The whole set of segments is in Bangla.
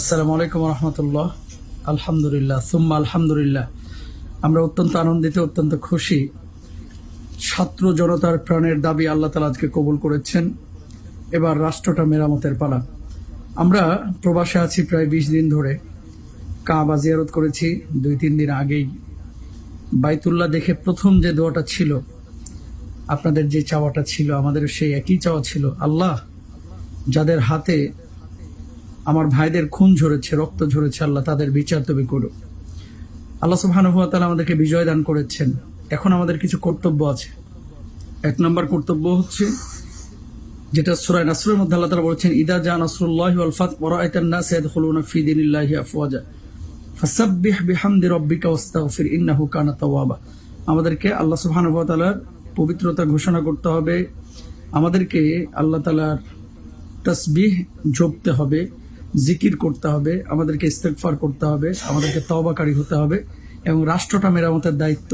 আসসালামু আলাইকুম রহমতুল্লাহ। আলহামদুলিল্লাহ, সুম্মা আলহামদুলিল্লাহ। আমরা অত্যন্ত আনন্দিত, অত্যন্ত খুশি। ছাত্র জনতার প্রাণের দাবি আল্লাহ তালা আজকে কবুল করেছেন। এবার রাষ্ট্রটা মেরামতের পালা। আমরা প্রবাসে আছি প্রায় বিশ দিন ধরে। কাবা জিয়ারত করেছি দুই তিন দিন আগেই। বাইতুল্লাহ দেখে প্রথম যে দোয়াটা ছিল, আপনাদের যে চাওয়াটা ছিল আমাদের সেই একই চাওয়া ছিল। আল্লাহ যাদের হাতে আমার ভাইদের খুন ঝরেছে, রক্ত ঝরেছে, আল্লাহ তাদের বিচার তুমি করো আল্লাহ সুবহানাহু তাআলা আমাদেরকে বিজয় দান করেছেন। এখন আমাদের কিছু কর্তব্য আছে। এক নম্বর কর্তব্য হচ্ছে, যেটা সূরা নাসরের মধ্যে আল্লাহ তাআলা বলেছেন, ইদা জা নাসরুল্লাহি ওয়াল ফাত ওয়া রাআইতান নাস ইয়াদখুলুনা ফি দীনিল্লাহি আফওয়াজা ফাসাব্বিহ বিহামদি রাব্বিকা ওয়াস্তাগফির ইন্নাহু কানা তাওয়াবা। আমাদেরকে আল্লাহ সুবহানাহু ওয়া তাআলার পবিত্রতা ঘোষণা করতে হবে। আমাদেরকে আল্লাহ তাআলার তসবিহ জপতে হবে। জিকির করতে হবে, আমাদেরকে ইস্তেকফার করতে হবে, আমাদেরকে তওবাকারী হতে হবে এবং রাষ্ট্রটা মেরামতের দায়িত্ব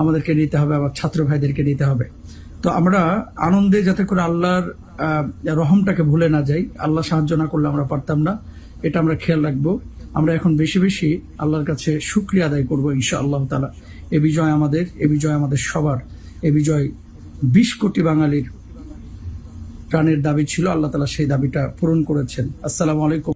আমাদেরকে নিতে হবে, আমার ছাত্র ভাইদেরকে নিতে হবে। তো আমরা আনন্দে যাতে করে আল্লাহর রহমটাকে ভুলে না যাই, আল্লাহ সাহায্য না করলে আমরা পারতাম না, এটা আমরা খেয়াল রাখব। আমরা এখন বেশি বেশি আল্লাহর কাছে শুক্রিয়া আদায় করব ইনশা আল্লাহ তালা এ বিজয় আমাদের, এ বিজয় আমাদের সবার, এ বিজয় বিশ কোটি বাঙালির প্রাণের দাবি ছিল আল্লাহ তালা সেই দাবিটা পূরণ করেছেন। আসসালামু আলাইকুম।